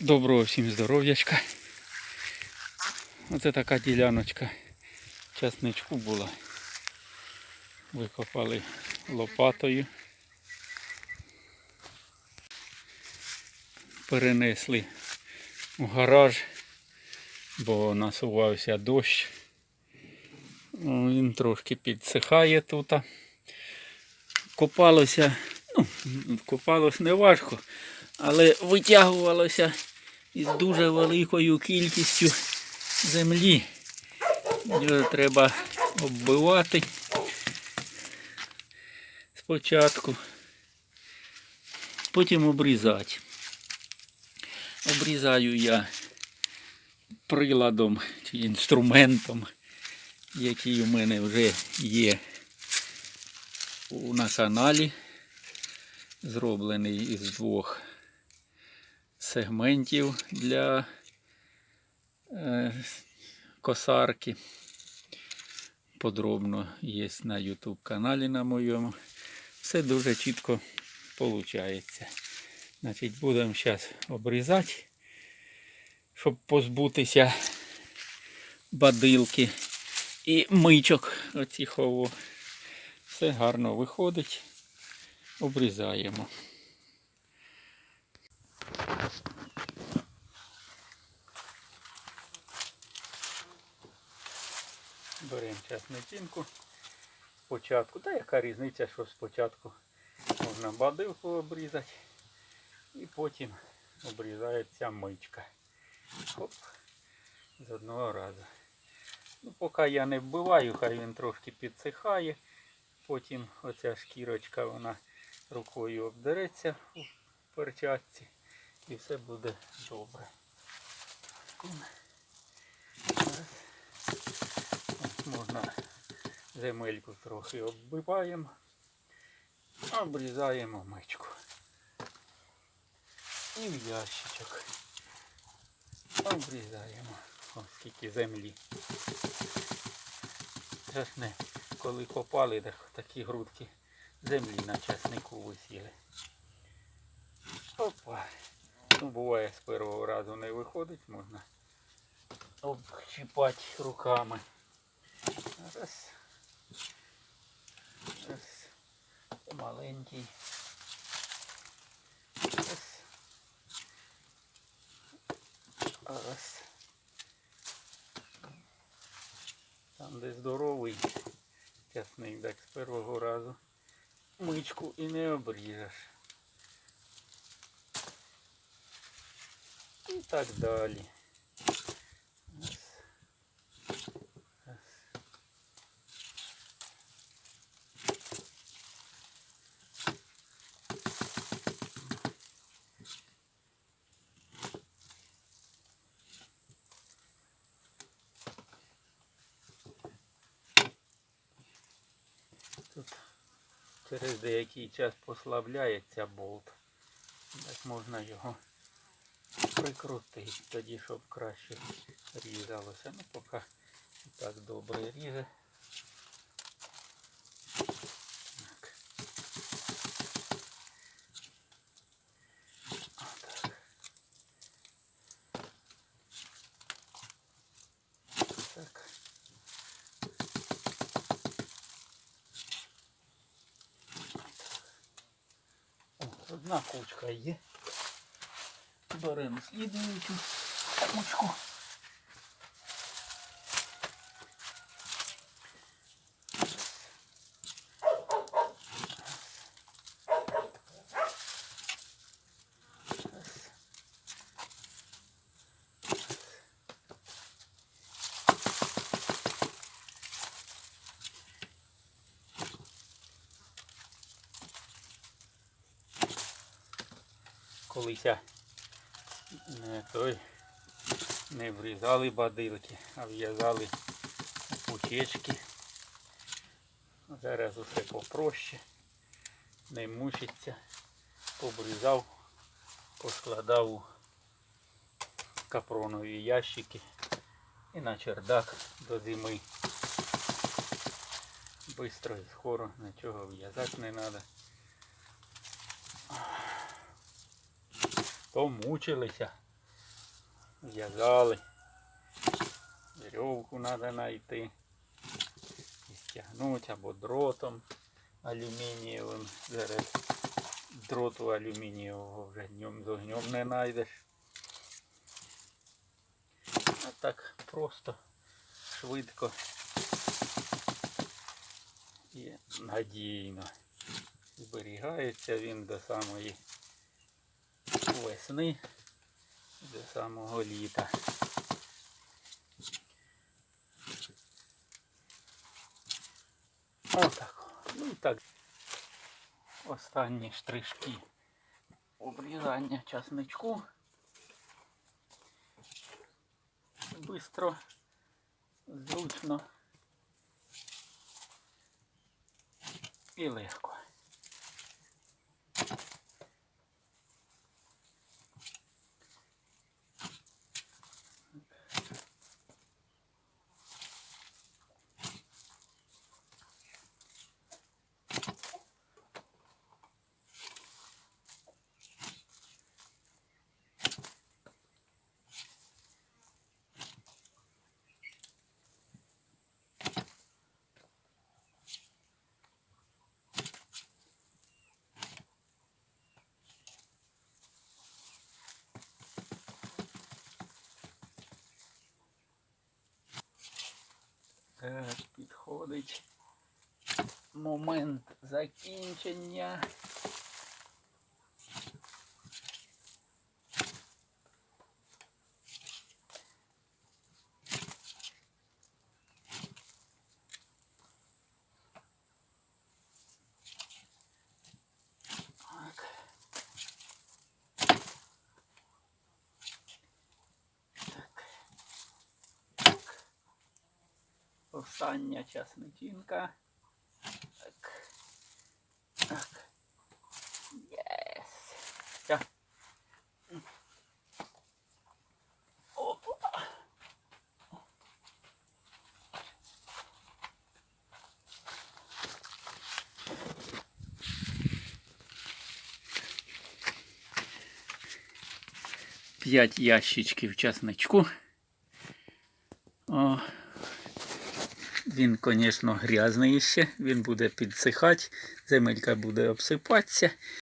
Доброго всім здоров'ячка. Оце така діляночка часничку була. Викопали лопатою. Перенесли у гараж, бо насувався дощ. Ну, Він трошки підсихає тут. Копалося, ну, копалось не важко, але витягувалося із дуже великою кількістю землі. Його треба оббивати спочатку, потім обрізати. Обрізаю я приладом чи інструментом, який у мене вже є на каналі, зроблений із двох сегментів для е, косарки. Подробно є на YouTube каналі на моєму. Все дуже чітко виходить. Значить, будемо зараз обрізати, щоб позбутися бадилки і мичок оцих ово. Все гарно виходить. Обрізаємо. Беремо часничинку спочатку. Та яка різниця, що спочатку можна бадилку обрізати і потім обрізається мичка. Хоп, з одного разу. Ну, поки я не вбиваю, хай він трошки підсихає. Потім оця шкірочка вона рукою обдереться у перчатці і все буде добре. Зараз. Можна земельку трохи оббиваємо, обрізаємо мичку. І в ящичок. Обрізаємо. Ось скільки землі. Зараз не коли копали, так такі грудки землі на часнику висіли. Опа. Ну, буває з першого разу не виходить, можна обчіпати руками. Раз. Раз. Маленький. Раз. Раз. Там де здоровий часник, так з першого разу мичку і не обріжеш. І так далі. Раз. Раз. Тут через деякий час послабляється болт. Так можна його прикрутити, тоді щоб краще різалося. Ну поки так добре ріже. Так. Отак. Так. О, одна кучка є. Беремо слідуючу кучку. Колись не той не врізали бадилки, а в'язали пучечки. Зараз усе попроще, не мучиться. Обрізав, поскладав у капронові ящики і на чердак до зими. Бистро і скоро, нічого в'язати не треба. Помучилися. В'язали. Вірьовку треба знайти. І стягнути або дротом алюмінієвим. Зараз дроту алюмінієвого вже днем з огнем не знайдеш. А так просто, швидко і надійно. Зберігається він до самої весни, до самого літа. Отак. Ну і так. Останні штришки обрізання часничку. Бистро, зручно і легко. Так, підходить момент закінчення. Остання часничинка. Так. Так. Єс. Все. Опа. П'ять ящичків часничку. О, він, звісно, грязний ще, він буде підсихати, земелька буде обсипатися.